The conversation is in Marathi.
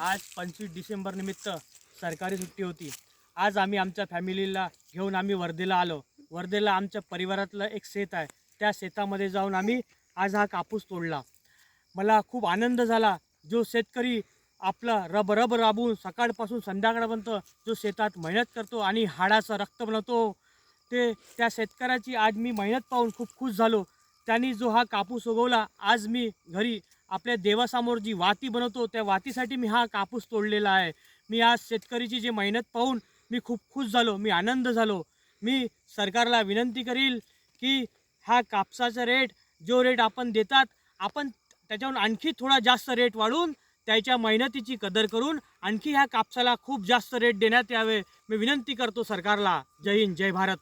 आज पंचवीस डिसेंबर निमित्त सरकारी सुट्टी होती. आज आम्ही आमच्या फॅमिलीला घेऊन आम्ही वर्धेला आलो. वर्धेला आमच्या परिवारातलं एक शेत आहे. त्या शेतामध्ये जाऊन आम्ही आज हा कापूस तोडला. मला खूप आनंद झाला. जो शेतकरी आपला रब रब राबून सकाळपासून संध्याकाळपर्यंत जो शेतात मेहनत करतो आणि हाडाचं रक्त बनवतो ते त्या शेतकऱ्याची आज मी मेहनत पाहून खूप खुश झालो. त्यांनी जो हा कापूस उगवला आज मी घरी आपल्या देवासमोर जी वाती बनवतो त्या वातीसाठी मी हा कापूस तोडलेला आहे. मी आज शेतकरीची जी मेहनत पाहून मी खूप खुश झालो मी आनंद झालो. मी सरकारला विनंती करील की हा कापसाचा रेट जो रेट आपण देतात आपण त्याच्याहून आणखी थोडा जास्त रेट वाढवून त्याच्या मेहनतीची कदर करून आणखी ह्या कापसाला खूप जास्त रेट देण्यात यावे. मी विनंती करतो सरकारला. जय हिंद जय भारत.